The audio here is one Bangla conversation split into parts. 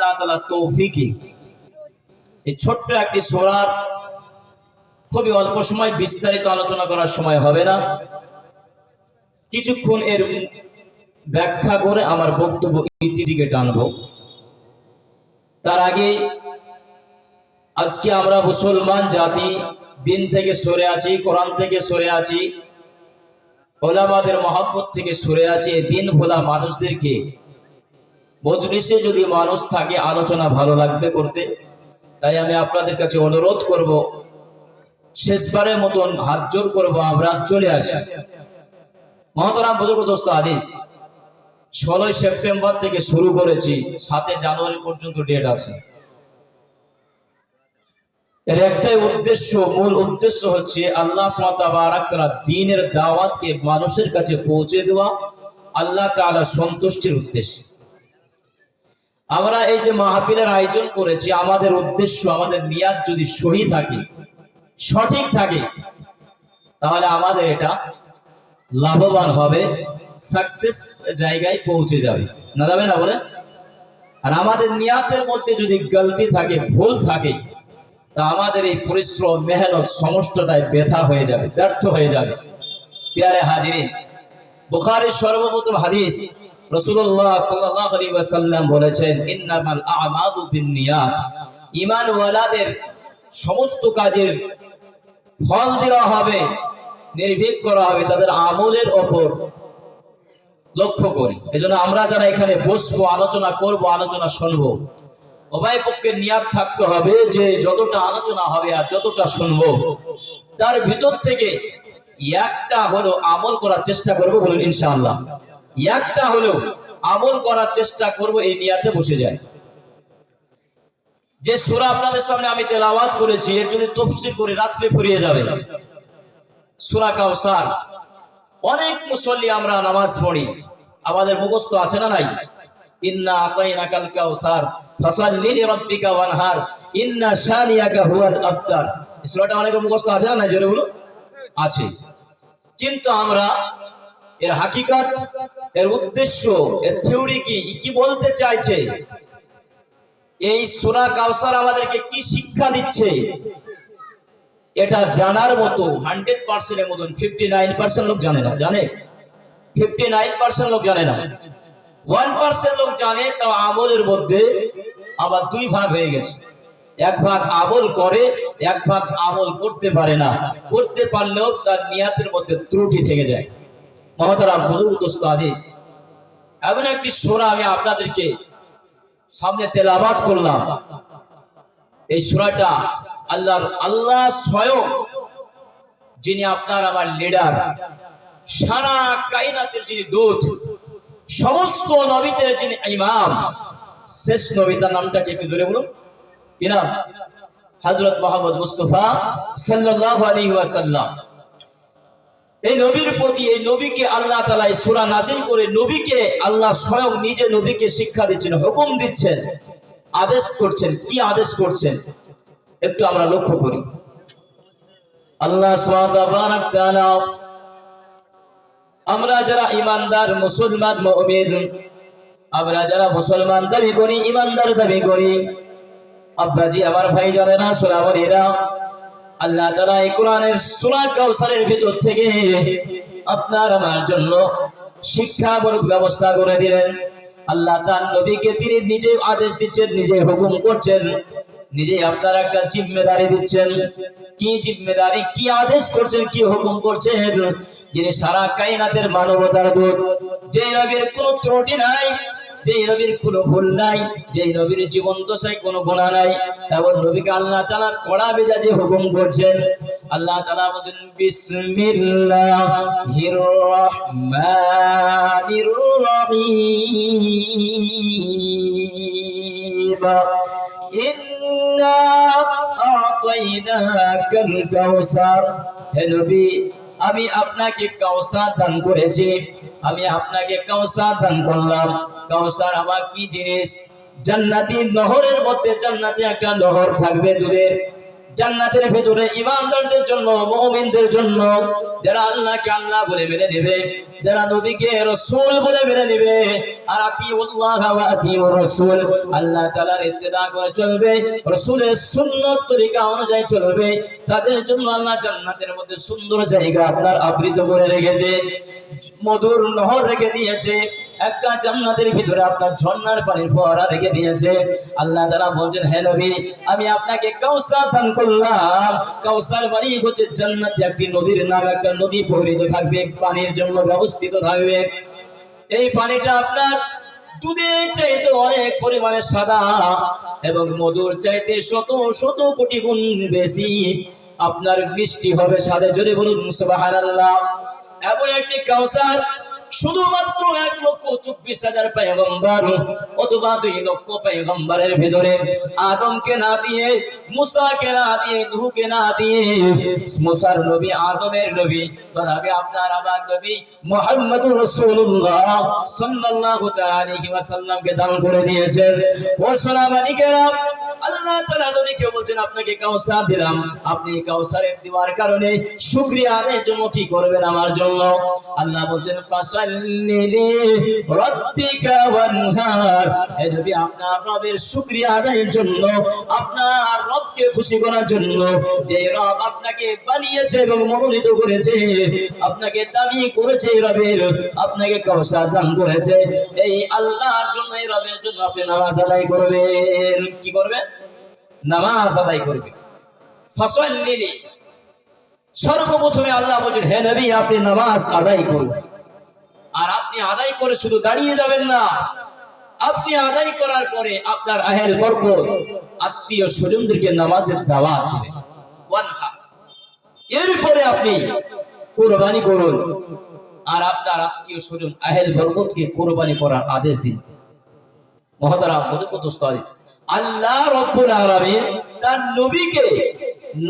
আল্লাহ তালা তৌফিকি এই ছোট্ট একটি সোরার খুবই অল্প সময় বিস্তারিত আলোচনা করার সময় হবে না। কিছুক্ষণ এর ব্যাখ্যা করে আমার বক্তব্য ইতিটিকে টানবো। তার আগে আজকে আমরা মুসলমান জাতি, দিন থেকে সরে আছি, কোরআন থেকে সরে আছি, ওলামাদের মহাব্বত থেকে সরে আছি দিন ভোলা মানুষদেরকে মজলিসে যদি মানুষ থাকে, আলোচনা ভালো লাগবে করতে। তাই আমি আপনাদের কাছে অনুরোধ করব, শেষবারের মতন হাত জোর করব, আমরা চলে আসি। মহতরাম বুজুর্গ দোস্ত আজিজ ষোলোই সেপ্টেম্বর থেকে শুরু করেছি সাতে জানুয়ারি পর্যন্ত ডেট আছে। এর একটাই উদ্দেশ্য, মূল উদ্দেশ্য হচ্ছে আল্লাহ তারা দিনের দাওয়াতকে মানুষের কাছে পৌঁছে দেওয়া, আল্লাহ তাআলা সন্তুষ্টির উদ্দেশ্যে। আমরা এই যে মাহফিলের আয়োজন করেছি, আমাদের উদ্দেশ্য, আমাদের নিয়াদ যদি সহি থাকে, সঠিক থাকে, তাহলে আমাদের এটা লাভবান হবে সাকসেস জায়গায় পৌঁছে যাবে। না যাবে না বলে? আর আমাদের নিয়াতের মধ্যে যদি গলতি থাকে, ভুল থাকে, তা আমাদের এই পরিশ্রম, মেহনত, সমস্তটাই ব্যথা হয়ে যাবে, ব্যর্থ হয়ে যাবে। পেয়ারে হাজিরিন, বুখারীর সর্বপ্রথম হাদিস রাসূলুল্লাহ সাল্লাল্লাহু আলাইহি ওয়াসাল্লাম বলেছেন, ইন্নামাল আ'মালু বিন্নিয়াত। ঈমান ওয়ালাদের সমস্ত কাজের ফল দেওয়া হবে, নির্ভীক করা হবে তাদের আমলের লক্ষ্য করি। এজন্য আমরা যারা এখানে বসবো, আলোচনা করব, আলোচনা শুনব, উভয় পক্ষের নিয়াদ থাকতে হবে যে যতটা আলোচনা হবে আর যতটা শুনব, তার ভিতর থেকে একটা হলো আমল করার চেষ্টা করব বলুন ইনশাআল্লাহ। একটা হলো আমল করার চেষ্টা করব, এই নিয়াতে বসে যায়। যে সুরা আপনাদের সামনে আমি তেলাওয়াত করেছি, এর যদি তফসির করে রাত্রে ফুরিয়ে যাবে। সূরা কাউসার অনেক মুসল্লি আমরা নামাজ পড়ি। আমাদের মুখস্থ আছে না নাই? ইন্না ইন্না আছে না নাই? আছে। কিন্তু আমরা এর হাকিকত এর উদ্দেশ্য, এর থিওরি কি? কি বলতে চাইছে? এই সূরা কাউসার আমাদেরকে কি শিক্ষা দিচ্ছে? এটা জানার মতো হান্ড্রেড পার্সেন্টের মতন ফিফটি নাইন পার্সেন্ট লোক জানে না, জানে? ফিফটি নাইন পার্সেন্ট লোক জানে না। ওয়ান পার্সেন্ট লোক জানে, তাও আমলের মধ্যে আবার দুই ভাগ হয়ে গেছে। এক ভাগ আমল করে, এক ভাগ আমল করতে পারে না। করতে পারলেও তার নিয়াতের মধ্যে ত্রুটি থেকে যায়। মহতারাম বুজুর্গ দোস্ত আজিজ, এমন একটি সোরা আমি আপনাদেরকে সামনে তেলাবাত করলাম। এই সোরাটা আল্লাহর, আল্লাহ স্বয়ং যিনি আপনার আমার লিডার সারা কাইনাতের যিনি দূত, সমস্ত নবীদের যিনি ইমাম, শেষ নবী নামটা নামটাকে একটু জোরে বলুন? কি নাম? হযরত মোহাম্মদ মুস্তফা সাল্লাল্লাহু আলী ওয়াসাল্লাম। এই নবীর প্রতি, এই নবীকে আল্লাহ এই সূরা নাযিল করে নবীকে, আল্লাহ স্বয়ং নিজে নবীকে শিক্ষা দিচ্ছেন, হুকুম দিচ্ছেন, আদেশ করছেন। কি আদেশ করছেন? একটু আমরা লক্ষ্য করি। আল্লাহ আমরা যারা ইমানদার মুসলমান আমরা যারা মুসলমান দাবি করি ইমানদার দাবি করি, আব্বাজি, আমার ভাই জানে না, সোনামণিরা আল্লাহ তাআলা এই কোরআনের সূরা কাউসারের ভিতর থেকে আপনার আমার জন্য শিক্ষামূলক ব্যবস্থা করে দিলেন। আল্লাহ তার নবীকে তিনি নিজে আদেশ দিচ্ছেন নিজে হুকুম করছেন নিজে আপনার একটা জিম্মেদারি দিচ্ছেন। কি জিম্মেদারি, কি আদেশ করছেন, কি হুকুম করছেন? যিনি সারা কাইনাতের মানবতার দূত যে নবীর কোনো ত্রুটি নাই যেই নবীর কোনো ভুল নাই, যেই নবীর জীবন দশায় কোনো গুণা নাই এমন নবীকে আল্লাহ তালা কড়া মেজাজে হুকুম করছেন। আল্লাহ তালা বলছেন, বিসমিল্লাহির রহমানির আমি আপনাকে কাউসার দান করেছি। আমি আপনাকে কাউসার দান করলাম। কাউসার আমার কি জিনিস? জান্নাতি নহরের মধ্যে জান্নাতে একটা নহর থাকবে দুধের। জান্নাতের ভেতরে ইমানদারদের জন্য, মুমিনদের জন্য, যারা আল্লাহকে আল্লাহ বলে মেনে নেবে, যারা নবীকে রসুল বলে মেনে নিবে, আর আতিউল্লাহ ওয়া আতিউর রাসূল। আল্লাহ তাআলার ইত্তেদা করে চলবে, রাসূলের সুন্নত তরিকা অনুযায়ী চলবে। তাদের জন্য আল্লাহ জান্নাতের মধ্যে সুন্দর জায়গা আপনার আবৃত করে রেখেছে, মধুর নহর রেখে দিয়েছে। একটা জান্নাতের ভিতরে আপনার ঝর্ণার পানির ফোয়ারা রেখে দিয়েছে। আল্লাহ তারা বলছেন, হে নবী, আমি আপনাকে কাউসার দান করলাম। কাউসার পানি হচ্ছে জান্নাত একটি নদীর নাম, একটা নদী প্রবাহিত থাকবে, পানির জন্য ব্যবস্থিত থাকবে। এই পানিটা আপনার দুধের চাইতে অনেক পরিমাণে সাদা এবং মধুর চাইতে শত শত কোটি গুণ বেশি। আপনার মিষ্টি হবে সাদা। জোরে বলুন, সুবহানাল্লাহ। এমন একটি কাউসার শুধুমাত্র এক লক্ষ চব্বিশ হাজার পেগম্বর অথবা দুই লক্ষ পেগম্বরের ভিতরে আদমকে না দিয়ে, মুসাকে না দিয়ে, নুহকে না দিয়ে, মুসার নবী, আদমের নবী, তথাপি আপনার আমার নবী মোহাম্মদুর রাসূলুল্লাহ সাল্লাল্লাহু তাআলা ওয়াসাল্লামকে দান করে দিয়েছেন ও সোনামানিকেরা আল্লাহ তাআলা নবীকে বলছেন, আপনাকে কাউসার দিলাম। আপনি কাউসারের দেওয়ার কারণে শুকরিয়া আদায়ের জন্য কি করবেন আমার জন্য? আল্লাহ বলছেন মনোনীত করেছে, আপনাকে দাবি করেছে রবের, আপনাকে কাউসার দান করেছে, এই আল্লাহর জন্য এই রবের জন্য আপনি নামাজ আদায় করবেন। কি করবেন? নামাজ আদায় করবেন। ফসল্লি লি সর্বপ্রথমে আল্লাহ বলছেন, হে নবী, আপনি নামাজ আদায় করুন। আর আপনি আদায় করে শুধু দাঁড়িয়ে যাবেন না। আপনি আদায় করার পরে আপনার আহেল বর্গ আত্মীয় স্বজনদেরকে নামাজের দাওয়াত দিবেন এরপরে আপনি কোরবানি করুন আর আপনার আত্মীয় স্বজন আহেল বর্গকে কোরবানি করার আদেশ দিন। আদেশ আল্লাহ রব্বুল আলামিন তার নবীকে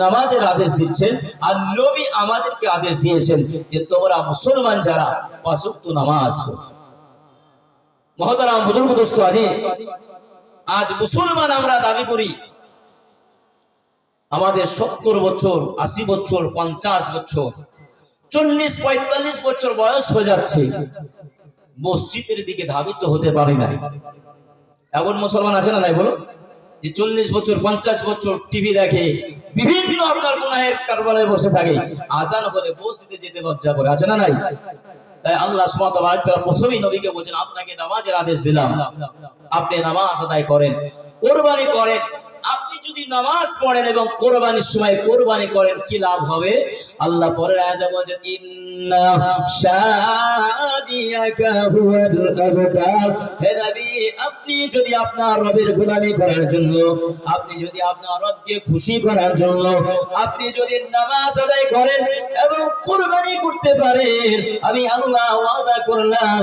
নামাজের আদেশ দিচ্ছেন আর নবী আমাদেরকে আদেশ দিয়েছেন যে তোমরা মুসলমান যারা পাঁচ ওয়াক্ত নামাজ মহতারাম বুজুর্গ দোস্ত আজিজ, আজ মুসলমান আমরা দাবি করি, আমাদের সত্তর বছর, আশি বছর, পঞ্চাশ বছর, চল্লিশ, পঁয়তাল্লিশ বছর বয়স হয়ে যাচ্ছে, মসজিদের দিকে ধাবিত হতে পারি না এমন মুসলমান আছে না নাই বলো? যে চল্লিশ বছর, পঞ্চাশ বছর টিভি দেখে বিভিন্ন আপনার গুনাহের কারবালায় বসে থাকে। আজান হলে মসজিদে যেতে লজ্জা করে, আছে না নাই? তাই আল্লাহ প্রথমেই নবীকে বলছেন, আপনাকে নামাজের আদেশ দিলাম। আপনি নামাজ আদায় করেন, কোরবানি করেন যদি নামাজ পড়েন এবং কোরবানির সময় কোরবানি করেন, কি লাভ হবে? আল্লাহ নবী, আপনি যদি আপনার রবের গোলামি করার জন্য, আপনি যদি আপনার রবকে খুশি করার জন্য, আপনি যদি নামাজ আদায় করেন এবং কোরবানি করতে পারেন, আমি আল্লাহ ওয়াদা করলাম,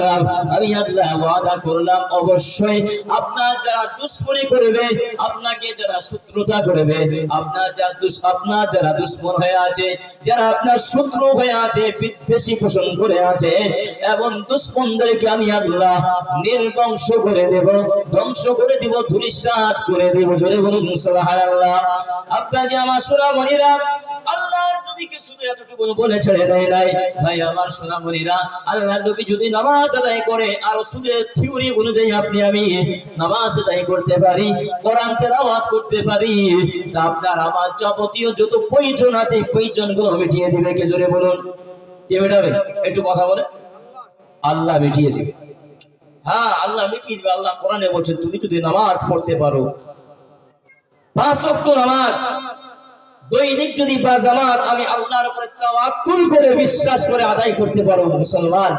আমি আল্লাহ ওয়াদা করলাম। অবশ্যই আপনার যারা দুশ্মনী করবে, আপনাকে যারা শত্রুতা করবে আপনার যারা আপনার যারা দুশ্মন হয়ে আছে, যারা আপনার শত্রু হয়ে আছে, বিদ্বেষী পোষণ করে আছে এবং দুশ্মনদেরকে আমি আল্লাহ নির্বংশ করে দেব, ধ্বংস করে দিব, ধুলিসাৎ করে দেব। জোরে বলুন, সুবহানাল্লাহ। আপনার যে আমার সোনামণিরা আল্লাহর নবীকে শুধু এতটুকু বলে ছেড়ে দেয় নাই। ভাই, আমার সোনামণিরা, আল্লাহর নবী যদি নামাজ আদায় করে, আর সুদের থিওরি অনুযায়ী আপনি আমি নামাজ আদায় করতে পারি, কোরআন তেলাওয়াত করতে পারি তা আপনার আমার যাবতীয় যত প্রয়োজন আছে, এই প্রয়োজনগুলো মিটিয়ে দিবে। কে জোরে বলুন। কে মেটাবে? একটু কথা বলে। আল্লাহ মিটিয়ে দিবে। হ্যাঁ আল্লাহ মিটিয়ে দিবে। আল্লাহ কোরআনে বলছে, তুমি যদি নামাজ পড়তে পারো নামাজ, দৈনিক যদি বা জামাত, আমি আল্লাহর উপরে তাওয়াক্কুল করে, বিশ্বাস করে আদায় করতে পারো, মুসলমান।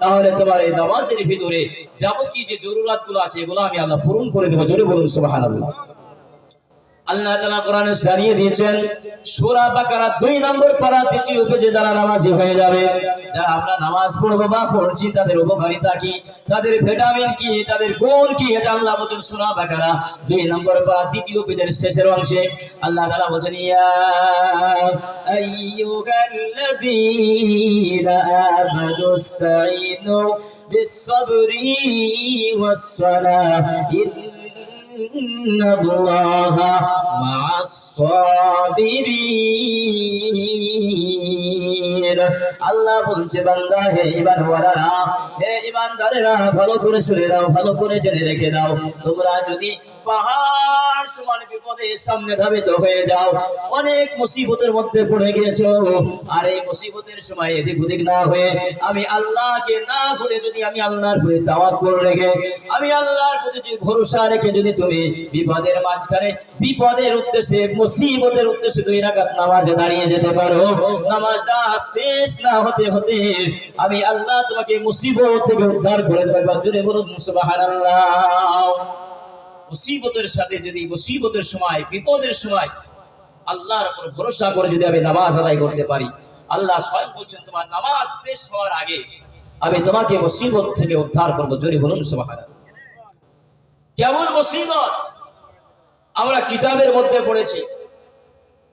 তাহলে তোমার এই নামাজের ভিতরে যাবতীয় যে জরুরাতগুলো আছে, এগুলো আমি আল্লাহ পূরণ করে দেবো। জোরে বলুন, সুবহানাল্লাহ। আল্লাহ তালা কোরআনে জানিয়ে দিয়েছেন, সূরা বাকারা দুই নম্বর পারা দ্বিতীয় পেজে যারা নামাজি হয়ে যাবে, যারা আমরা নামাজ পড়ব বা পড়ছি, তাদের উপকারিতা কি? তাদের ভিটামিন কি? তাদের গুণ কি? এটা আল্লাহ বলছেন সূরা বাকারা দুই নম্বর পারা দ্বিতীয় পেজের শেষের অংশে আল্লাহ তালা বলছেন, ইয়া إن الله مع الصابرين আল্লাহ বলছে বান্দা হে ইমানওয়ালারা হে ইমানদারেরা ভালো করে শুনে নাও ভালো করে জেনে রেখে দাও তোমরা যদি পাহাড় সমান বিপদের সামনে ধাবিত হয়ে যাও। অনেক মুসিবতের মধ্যে পড়ে গিয়েছো। আর এই মুসিবতের সময় এদিক ওদিক না হয়ে আমি আল্লাহকে না ভুলে যদি আমি আল্লাহর প্রতি দাওয়াত করে রেখে, আমি আল্লাহর প্রতি যদি ভরসা রেখে যদি তুমি বিপদের মাঝখানে, বিপদের উদ্দেশ্যে, মুসিবতের উদ্দেশ্যে দুই রাকাত নামাজে দাঁড়িয়ে যেতে পারো। নামাজটা শেষ না হতে হতে আমি আল্লাহ তোমাকে মুসিবত থেকে উদ্ধার করে দেবে জোরে বলুন, সুবহানাল্লাহ। মুসিবতের সাথে যদি মুসিবতের সময়, বিপদের সময় আল্লাহর উপর ভরসা করে যদি আমি নামাজ আদায় করতে পারি, আল্লাহ স্বয়ং বলছেন, তোমার নামাজ শেষ হওয়ার আগে আমি তোমাকে মুসিবত থেকে উদ্ধার করব। জোরে বলুন, সুবহানাল্লাহ। কেমন মুসিবত? আমরা কিতাবের মধ্যে পড়েছি,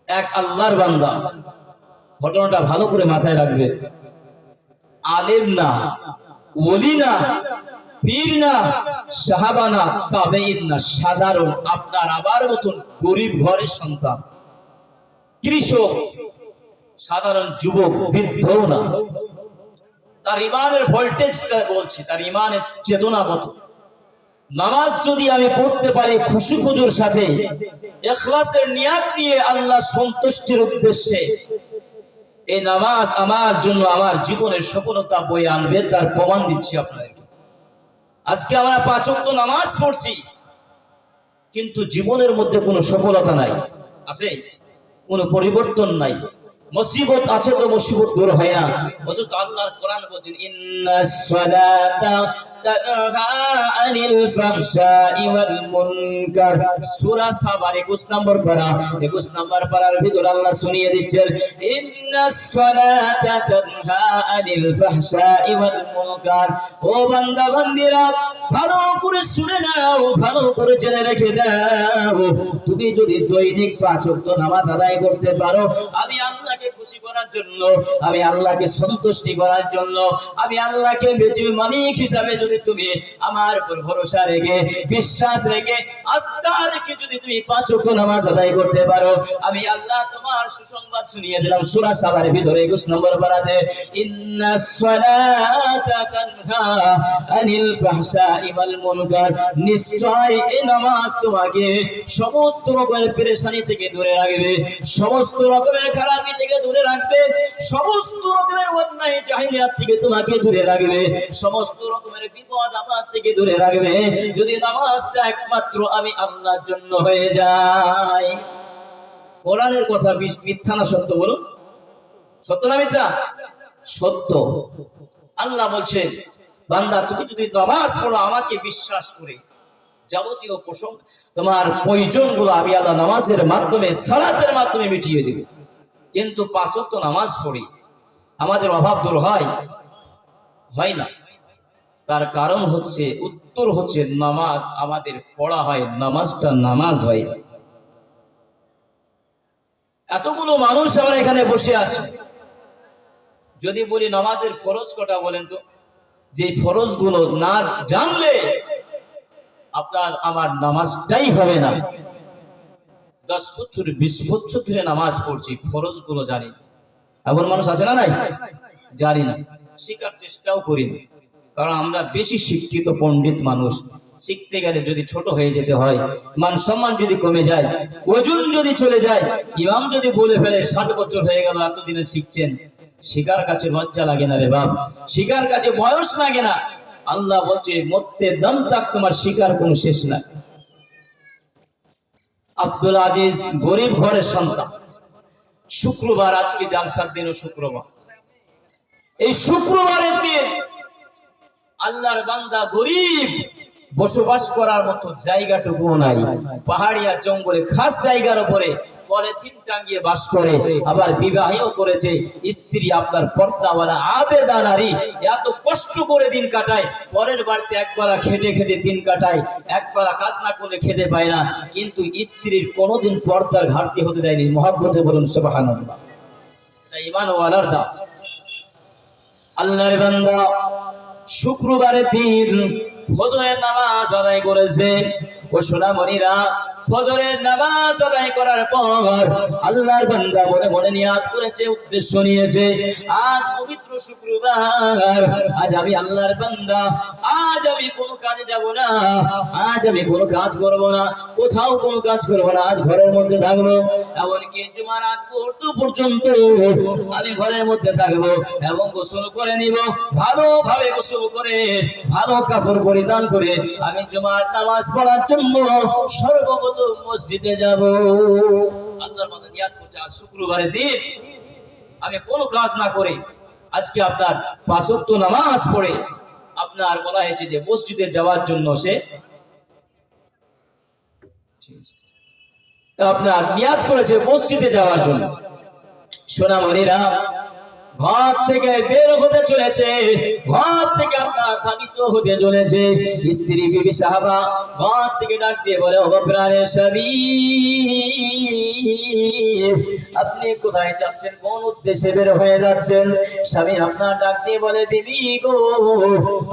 এক আল্লাহর বান্দা, ঘটনাটা ভালো করে মাথায় রাখবে আলেম না, ওলি না, পীর না সাহাবা না তাবেইন না সাধারণ, আপনার আবার মতন গরিব ঘরের সন্তান। কৃষক, সাধারণ যুবক, বৃদ্ধও না। তার ইমানের ভোল্টেজটা বলছি, তার ইমানের চেতনা কত? নামাজ যদি আমি পড়তে পারি খুশি খুজুর সাথে, এখলাসের নিয়াত নিয়ে আল্লাহ সন্তুষ্টির উদ্দেশ্যে, এই নামাজ আমার জন্য, আমার জীবনের সফলতা বই আনবে, তার প্রমাণ দিচ্ছি আপনাদেরকে। আজকে আমরা পাঁচ ওয়াক্ত নামাজ পড়ছি, কিন্তু জীবনের মধ্যে কোনো সফলতা নাই, আছে? কোনো পরিবর্তন নাই। মুসিবত আছে তো মুসিবত দূর হয় না। অথচ আল্লাহর কোরআন বলছেন ইন্না ওয়াল মুনকার সূরা সাবার 21 নম্বর পারা। 21 নম্বর পারার ভিতর আল্লাহ শুনিয়ে দিচ্ছেন ইন্নাস সালাতা তানহা আনিল ফাহশাই ওয়াল মুনকার। ও বান্দা বান্দিরা ভালো করে শুনে নাও, ভালো করে জেনে রেখে দাও। তুমি যদি দৈনিক পাঁচ ওয়াক্ত নামাজ আদায় করতে পারো, আমি আল্লাহকে খুশি করার জন্য, আমি আল্লাহকে সন্তুষ্টি করার জন্য, আমি আল্লাহকে বেঁচে মালিক হিসাবে যদি তুমি আমার উপর ভরসা রেখে, বিশ্বাস রেখে, আস্থা রেখে যদি তুমি পাঁচ নামাজ আদায় করতে পারো, আমি আল্লাহ তোমার সুসংবাদ শুনিয়ে দিলাম সূরা সাবার ভিতরে 21 নম্বর পারাতে সমস্ত রকমের সমস্ত রকমের খারাপি থেকে সমস্ত রকমের থেকে তোমাকে রাখবে, সমস্ত রকমের বিপদ আপদ থেকে দূরে রাখবে। যদি নামাজটা একমাত্র আমি আল্লাহর জন্য হয়ে যায় কোরআনের কথা মিথ্যা না সত্য বলো সত্য না মিথ্যা? সত্য। আল্লাহ বান্দা, তুমি যদি নামাজ পড়ো, আমাকে বিশ্বাস করে। যাবতীয় প্রসঙ্গ তোমার প্রয়োজনগুলো আমি আল্লাহ নামাজের মাধ্যমে, সালাতের মাধ্যমে মিটিয়ে দিব। কিন্তু পাঁচ ওয়াক্ত নামাজ পড়ি, আমাদের অভাব দূর হয়। হয় না। তার কারণ হচ্ছে, উত্তর হচ্ছে নামাজ, আমাদের পড়া হয়, নামাজটা নামাজ হয়। এতগুলো মানুষ আমরা এখানে বসে আছে। যদি বলি নামাজের ফরজ কটা বলেন তো? যে ফরজগুলো না জানলে আপনার আমার নামাজটাই হবে না। দশ বছর, বিশ বছর ধরে নামাজ পড়ছি ফরজগুলো জানি। এমন মানুষ আছে না নাই? জানি না। শিকার চেষ্টাও করি না কারণ আমরা বেশি শিক্ষিত পণ্ডিত মানুষ। শিখতে গেলে যদি ছোট হয়ে যেতে হয়, মান সম্মান যদি কমে যায়, ওজন যদি চলে যায়, ইমাম যদি বলে ফেলে, ষাট বছর হয়ে গেল, এতদিনে শিখছেন, শিকার কাছে লজ্জা লাগে না রে বাপ। শিকার কাছে বয়স লাগে না। আল্লাহ বলছে, মরতে দম তাক, তোমার শিকার কোনো শেষ নাই। আব্দুল আজিজ গরিব ঘরের সন্তান। শুক্রবার, আজকে জালসার দিনও শুক্রবার। এই শুক্রবারের দিন আল্লাহর বান্দা গরিব, বসবাস করার মতো জায়গাটুকুও নাই। পাহাড়িয়া জঙ্গলে খাস জায়গার উপরে বাস করে, আবার করেছে। স্ত্রী আপনার এত কষ্ট করে দিন কাটায়, পরের বাড়িতে খেটে খেটে দিন কাটায় কাজ না করলে পায় না। কিন্তু স্ত্রীর কোনোদিন পর্দার ঘাটতি হতে দেয়নি। মহাব্বতে বলুন, সুবহানাল্লাহ। এটা ইমান আল্লাহর বান্দা শুক্রবারে দিন ফজরের নামাজ আদায় করেছে। ও সোনামণিরা ফজরের নামাজ আদায় করার পর আল্লাহর বান্দা মনে মনে নিয়াত করেছে, উদ্দেশ্য নিয়েছে, আজ পবিত্র শুক্রবার, আজ আমি আল্লাহর বান্দা, আজ আমি কোনো কাজে যাব না, আজ আমি কোনো কাজ করব না, কোথাও কোনো কাজ করব না, আজ ঘরের মধ্যে থাকব, এমনকি জুমার আগ মুহূর্ত পর্যন্ত আমি ঘরের মধ্যে থাকব এবং গোসল করে নিব, ভালোভাবে গোসল করে, ভালো কাপড় পরিধান করে আমি জুমার নামাজ পড়ার জন্য সর্বপ্রথম মসজিদে যাব। আল্লাহর মধ্যে নিয়াত করছে, আজ শুক্রবারের দিন আমি কোনো কাজ না করে আজকে আপনার পাঁচক্ত নামাজ পড়ে আপনার বলা হয়েছে যে মসজিদে যাওয়ার জন্য সে আপনার নিয়াত করেছে মসজিদে যাওয়ার জন্য। সোনামণিরা ঘর থেকে বের হতে চলেছে। ঘর থেকে আপনার ধাবিত হতে চলেছে। স্ত্রী বিবি সাহাবা ঘর থেকে ডাক দিয়ে বলে, ওগো প্রাণের আপনি কোথায় যাচ্ছেন? কোন উদ্দেশ্যে বের হয়ে যাচ্ছেন? স্বামী আপনার ডাক দিয়ে বলে, বিবি গো,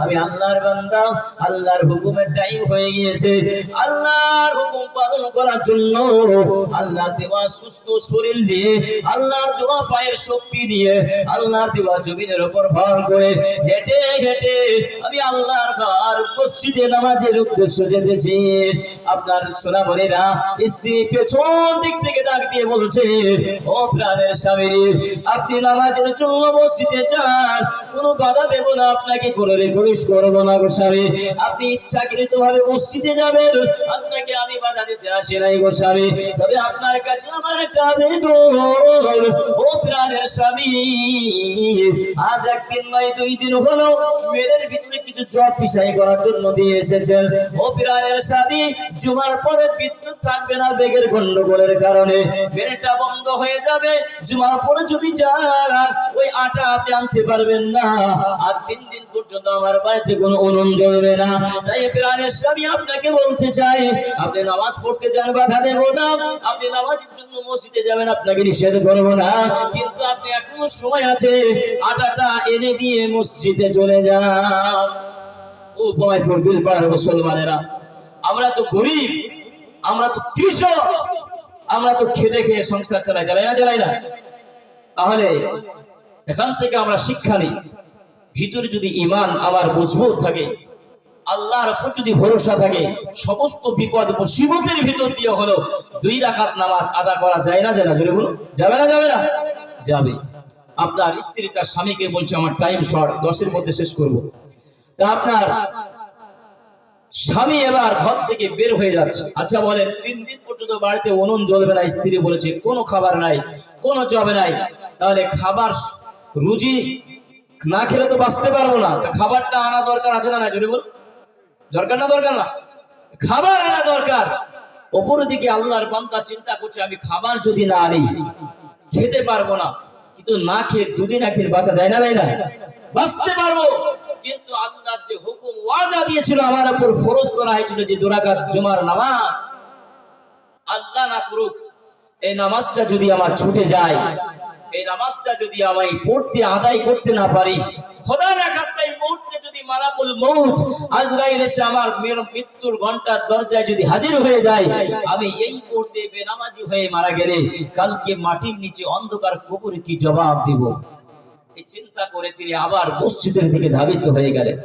আমি আল্লাহর বান্দা। আল্লাহর হুকুমের টাইম হয়ে গিয়েছে। আল্লাহর হুকুম পালন করার জন্য আল্লাহ দেওয়া সুস্থ শরীর দিয়ে, আল্লাহর দেওয়া পায়ের শক্তি দিয়ে আল্লাহর দেওয়া জমিনের উপর ভর করে হেঁটে হেঁটে আমি আল্লাহর ঘর, মসজিদে নামাজের উদ্দেশ্য যেতেছি। আপনার সোনামণিরা স্ত্রী পেছন দিক থেকে ডাক দিয়ে বলছে, ও প্রাণের স্বামী, আপনি নামাজের জন্য মসজিদে যান। কোনো বাধা দেব না, আপনাকে কোনো রেকর্ডিস করব না গো আপনি ইচ্ছাকৃত ভাবে মসজিদে যাবেন, আপনাকে আমি বাধা দিতে আসি নাই গো স্বামী। তবে আপনার কাছে আমার একটা আবেদন, ও প্রাণের স্বামী আজ একদিন নয় দুই দিন হলো মেয়েদের ভিতরে কিছু জব পিসাই করার জন্য দিয়ে এসেছেন। ও প্রাণের স্বামী জুমার পরে বিদ্যুৎ থাকবে না বেগের গন্ডগোলের কারণে। মেয়েটা বন্ধ হয়ে যাবে, জুমার পরে যদি যান ওই আটা আপনি আনতে পারবেন না। আর তিন দিন পর্যন্ত আমার বাড়িতে কোনো উনুন জ্বলবে না। তাই প্রাণের স্বামী আপনাকে বলতে চাই, আপনি নামাজ পড়তে যান, বাধা দেব না। আপনি নামাজের জন্য মসজিদে যাবেন, আপনাকে নিষেধ করব না। কিন্তু আপনি এখনও সময় আছে আটাটা এনে দিয়ে মসজিদে চলে যান। ও পমাইপুর বিলপাড়ার মুসলমানেরা, আমরা তো গরিব, আমরা তো কৃষক, আমরা তো খেটে খেয়ে সংসার চালাই চালাই না চালাই না। তাহলে এখান থেকে আমরা শিক্ষা নিই, ভিতরে যদি ইমান আমার মজবুত থাকে, আল্লাহর উপর যদি ভরসা থাকে, সমস্ত বিপদ মুসিবতের ভিতর দিয়ে হলো দুই রাকাত নামাজ আদা করা যায় না যায় না যাবে না যাবে না? যাবে। আপনার স্ত্রী তার স্বামীকে বলছে, আমার টাইম শর্ট দশের মধ্যে শেষ করব। তা আপনার স্বামী এবার ঘর থেকে বের হয়ে যাচ্ছে। আচ্ছা বলেন, তিন দিন পর্যন্ত বাড়িতে উনুন জ্বলবে না, স্ত্রী বলেছে, কোনো খাবার নাই, কোনো জবে নাই। তাহলে খাবার রুজি না খেলে তো বাঁচতে পারব না। তা খাবারটা আনা দরকার আছে না না জোরে বল দরকার না দরকার না? খাবার আনা দরকার। অপর দিকে আল্লাহর বান্দা চিন্তা করছে, আমি খাবার যদি না আনি, খেতে পারব না। কিন্তু না খেয়ে দুদিন একদিন বাঁচা যায় না, তাই না? বাঁচতে পারব। কিন্তু আল্লাহর যে হুকুম, ওয়াদা দিয়েছিল আমার উপর ফরজ করা হয়েছিল যে দুরাকাত জুমার নামাজ। আল্লাহ না করুক, এই নামাজটা যদি আমার ছুটে যায় এই নামাজটা যদি আমি পড়তে আদায় করতে না পারি খোদা না খাস্তা এই মুহূর্তে যদি মালাকুল মউত আজরাইল এসে আমার মৃত্যুর ঘণ্টার দরজায় যদি হাজির হয়ে যায়, আমি এই মুহূর্তে বেনামাজি হয়ে মারা গেলে কালকে মাটির নিচে অন্ধকার কবরে কি জবাব দিব? এই চিন্তা করে তিনি আবার মসজিদের দিকে ধাবিত হয়ে গেলেন।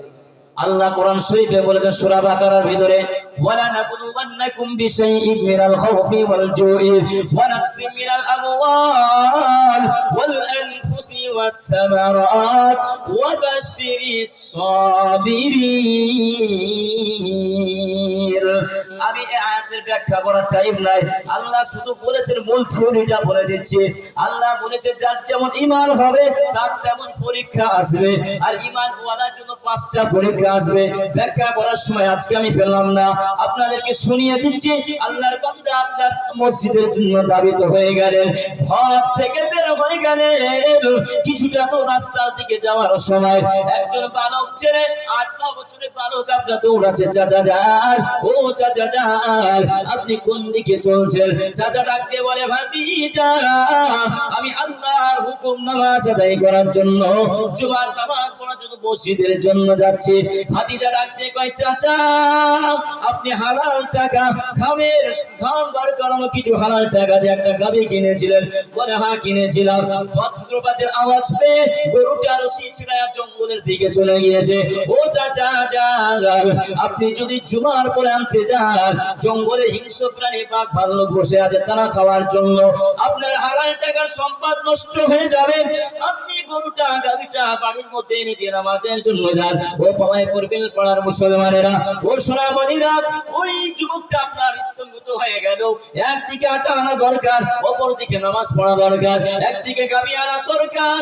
আল্লাহ কোরআন শরীফে বলেছেন সূরা বাকারার ভিতরে, ওয়ালা নাবলুওয়ান্নাকুম বিশাইইন মিনাল খাউফি ওয়াল জুই ওয়া নাকসি মিনাল আমওয়াল ওয়াল আনফুসি ওয়াস সামারাত ওয়া বাশশিরিস সাবিরিন। আমি ব্যাখ্যা করার টাইম নাই। আল্লাহ শুধু বলেছেন, মূল থিওরিটা বলে দিচ্ছি। আল্লাহ বলেছে, যার যেমন ঈমান হবে, তার তেমন পরীক্ষা আসবে। আর ঈমান ওয়ালার জন্য পাঁচটা পরীক্ষা আসবে। ব্যাখ্যা করার সময় আজকে আমি পেলাম না। আপনাদেরকে শুনিয়ে দিচ্ছি, আল্লাহর বান্দা আপনার মসজিদের জন্য দাবিত হয়ে গেলেন। ঘর থেকে বের হয়ে গেলেন। কিছুটা তো রাস্তার দিকে যাওয়ার সময়। একজন বালক ছেড়ে আট ন বছরের বালক আপনার দৌড়াচ্ছে, চাচা যান। ও চাচা যান। আপনি কোন দিকে চলছেন? চাচা ডাক দিয়ে বলে, ভাতিজা, আমি আল্লাহর হুকুম নামাজ আদায় করার জন্য, জুমার নামাজ পড়ার জন্য মসজিদের জন্য যাচ্ছি। ভাতিজা ডাক দিয়ে কয়, চাচা, আপনি হালাল টাকা খামের ঘর দরকার কিছু হালাল টাকা দিয়ে একটা গাবি কিনেছিলেন। বলে হ্যাঁ কিনেছিলাম। বজ্রপাতের আওয়াজ পেয়ে গরুটা রশি ছিড়ায় জঙ্গলের দিকে চলে গিয়েছে। ও চাচা যা আপনি যদি জুমার পরে আনতে যান, জঙ্গলে হিংস্র প্রাণী বাঘ ভাল্লুক বসে আছে, তারা খাওয়ার জন্য আপনার হারাল টাকার সম্পদ নষ্ট হয়ে যাবে। আপনি গরুটা গাবিটা বাড়ির মধ্যে দিয়ে নামাজের জন্য যান। ও পামায় পড়বেন পাড়ার মুসলমানেরা। ও সোনামণিরা ওই যুবকটা আপনার স্তম্ভিত হয়ে গেল। একদিকে আটা আনা দরকার অপর দিকে নামাজ পড়া দরকার। একদিকে গাবি আনা দরকার।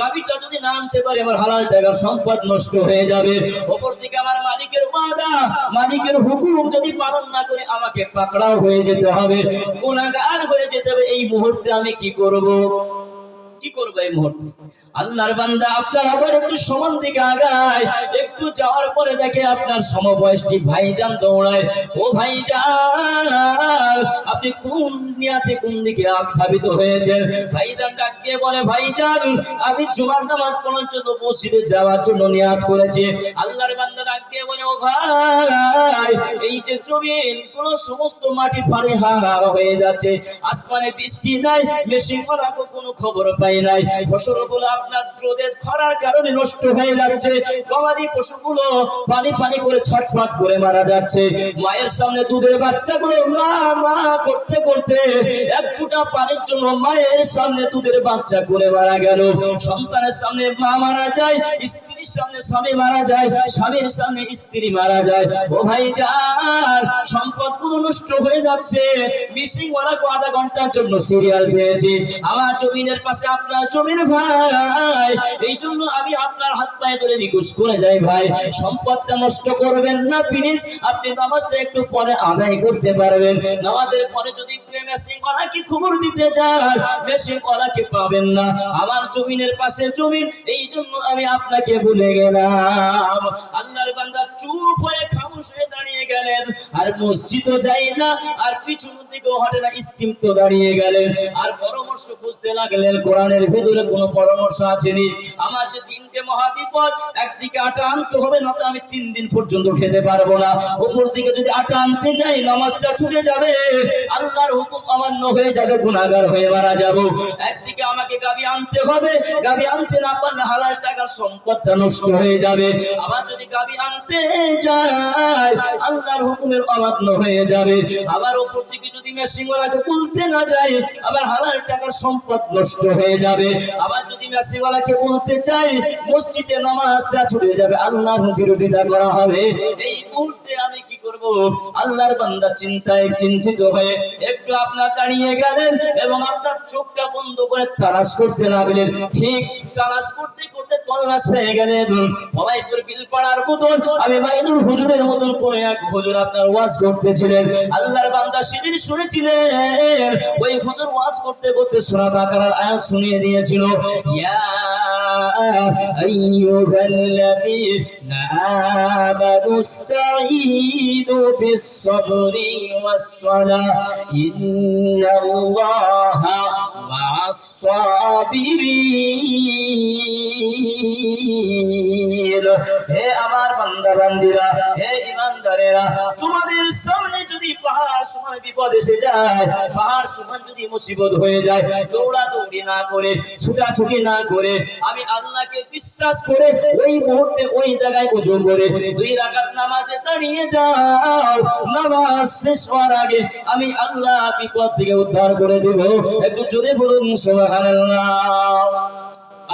গাবিটা যদি না আনতে পারে, আমার হালাল টাকার সম্পদ নষ্ট হয়ে যাবে। অপর দিকে আমার মালিকের ওয়াদা, মালিকের হুকুম যদি পালন না করে আমাকে পাকড়াও হয়ে যেতে হবে গুণাগার হয়ে যেতে হবে এই মুহূর্তে আমি কি করব? কি করব এই মুহূর্তে? আল্লাহর বান্দা আপনার আবার একটু সমান দিকে আগায়। একটু যাওয়ার পরে দেখে আপনার সমবয়সী ভাইজান দৌড়ায়। ও ভাইজান, আপনি কোন নিয়াতে কোন দিকে ধাবিত হয়েছেন? ভাইজান ডাক দিয়ে বলে, ভাইজান, আমি জুমার নামাজ পড়ার জন্য মসজিদে যাওয়ার জন্য নিয়াত করেছি। আল্লাহর বান্দা ডাক দিয়ে বলে, ও ভাই, এই যে জমিন, কোন সমস্ত মাটি ফাড়ে হাঙা হয়ে যাচ্ছে। আসমানে বৃষ্টি নাই, মেশিন করা কোনো খবর পাই নাই। ফসলগুলো আপনার রোদের খরার কারণে নষ্ট হয়ে যাচ্ছে। গবাদি পশুগুলো পানি পানি করে ছটফট করে মারা যাচ্ছে। মায়ের সামনে দুধের বাচ্চাগুলো মা মা করতে করতে এক ফুটা পানির জন্য মায়ের সামনে দুধের বাচ্চা করে মারা গেল। সন্তানের সামনে মা মারা যায় স্ত্রীর সামনে স্বামী মারা যায়, স্বামীর সামনে স্ত্রী মারা যায়। ও ভাই যান সম্পদগুলো নষ্ট হয়ে যাচ্ছে। মিসিং ওরা আধা ঘণ্টার জন্য সিরিয়াল পেয়েছি। আমার জমিনের পাশে আপনার জমির ভাই। এই জন্য আমি আপনার হাত পায়ে ধরে রিকোয়েস্ট করে যাই ভাই। সম্পদটা নষ্ট করবেন না প্লিজ আপনি নামাজটা একটু পরে আদায় করতে পারবেন। নামাজের পরে যদি মেশিং কি খবর দিতে যান মেশিং কি পাবেন না? আমার জমিনের পাশে জমিন, এই জন্য আমি আপনাকে ভুলে গেলাম। আল্লাহর বান্দা চুপ হয়ে খামোশ হয়ে দাঁড়িয়ে গেলেন। আর মসজিদও যাই না, আর পিছন দিকেও হাঁটে না স্থিপ্ত দাঁড়িয়ে গেলেন। আর পরামর্শ খুঁজতে লাগলেন, কোরআনের ভেতরে কোনো পরামর্শ আসেনি। আমার যে তিনটে মহাবিপদ, একদিকে আটা আনতে হবে না তো আমি তিন দিন পর্যন্ত খেতে পারব না। উপর দিকে যদি আটা আনতে যাই, নামাজটা ছুটে যাবে। আল্লাহর হুকুম অমান্য হয়ে যাবে গুণাগার হয়ে মারা যাব। একদিকে আমাকে গাবি আনতে হবে, গাবি আনতে না পারলে হালাল টাকার সম্পদটা নষ্ট হয়ে যাবে। আবার যদি গাবি আনতে যায়, আল্লাহর হুকুমের অমান্য হয়ে যাবে। আবার উপর দিকে যদি মেশিনওয়ালাকে বলতে না যায়, আবার হালাল টাকার সম্পদ নষ্ট হয়ে যাবে। আবার যদি মেশিনওয়ালাকে বলতে চাই মসজিদে নামাজটা ছুটে যাবে, আল্লাহর বিরোধিতা করা হবে। এই মুহূর্তে করব। আল্লাহর বান্দা চিন্তায় চিন্তিত হয়ে একটু আপনার দাঁড়িয়ে গেলেন এবং আপনার চোখটা বন্ধ করে তালাশ করতে লাগলেন ঠিক তালাশ করতে করতে তল্লাশ হয়ে গেলেন। ভবাইপুর বিলপাড়ার মতন, আমি মাইনুল হুজুরের মতন কোন এক হুজুর আপনার ওয়াজ করতেছিলেন। আল্লাহর বান্দা সেদিন শুনেছিলেন, ওই হুজুর ওয়াজ করতে করতে সোনা বাকারার আয়াত শুনিয়ে দিয়েছিল, ইয়া আইয়ুহাল্লাযীনা আমানু ইসতাঈনু বিস-সাবরি ওয়াস-সালাহ ইন্নাল্লাহা হে আমার বান্দা বান্দিরা হে ইমানদারেরা, তোমাদের সামনে যদি পাহাড় সমান বিপদ এসে যায়, পাহাড় সমান যদি মুসিবত হয়ে যায় দৌড়া দৌড়ি না করে, ছুটাছুটি না করে, আমি আল্লাহকে বিশ্বাস করে ওই মুহূর্তে ওই জায়গায় ওজন করে দুই রাকাত নামাজে দাঁড়িয়ে যাও। নামাজ শেষ হওয়ার আগে আমি আল্লাহ বিপদ থেকে উদ্ধার করে দেব। একটু জোরে বলুন, সুবহানাল্লাহ।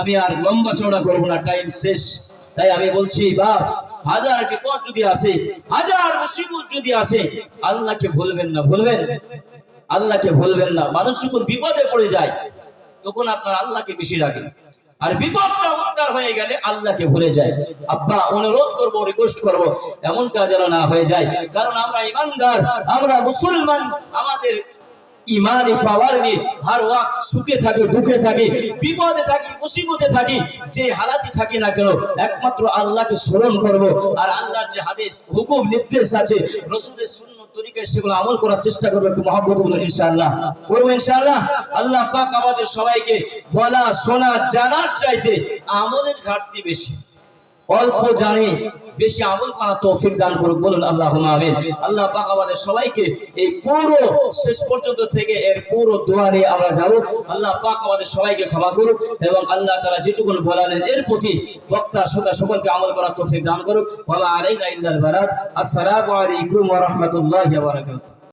আমি আর লম্বা চওড়া করব না, টাইম শেষ। তাই আমি বলছি, বাপ, হাজার বিপদ যদি আসে, হাজার মুসিবত যদি আসে, আল্লাহকে ভুলবেন না, ভুলবেন। আল্লাহকে ভুলবেন না। মানুষ যখন বিপদে পড়ে যায়, তখন আপনার আল্লাহকে বেশি রাখেন আর বিপদটা উদ্ধার হয়ে গেলে আল্লাহকে ভুলে যায়। আব্বা, অনুরোধ করব রিকোয়েস্ট করব, এমনটা যেন না হয়ে যায়। কারণ আমরা ইমানদার, আমরা মুসলমান, আমাদের ইমানি পাওয়ার নিয়ে হার ওয়াক সুখে থাকি, দুঃখে থাকি, বিপদে থাকি, মুসিবতে থাকি, যে হালাতি থাকি না কেন, একমাত্র আল্লাহকে স্মরণ করব। আর আল্লাহর যে হাদিস, হুকুম, নির্দেশ আছে, রসুলের শূন্য তরিকায় সেগুলো আমল করার চেষ্টা করব একটু মহব্বত বলুন ইনশাআল্লাহ। করব ইনশাআল্লাহ? আল্লাহ পাক আমাদের সবাইকে বলা, শোনা, জানার চাইতে আমলের ঘাটতি বেশি। অল্প জানে বেশি আমল করার তৌফিক দান করুক, বলুন আল্লাহ আমিন। আল্লাহ পাক আমাদের সবাইকে এই পুরো শেষ পর্যন্ত থেকে এর পুরো দোয়া নিয়ে আমরা যাব। আল্লাহ পাক আমাদের সবাইকে ক্ষমা করুক এবং আল্লাহ তারা যেটুকু বলালেন এর প্রতি বক্তা, শ্রোতা সকলকে আমল করার তৌফিক দান করুক। ওয়া আলাইনা ইল্লাল বারাত। আসসালামু আলাইকুম ওয়া রাহমাতুল্লাহি ওয়া বারাকাতুহু।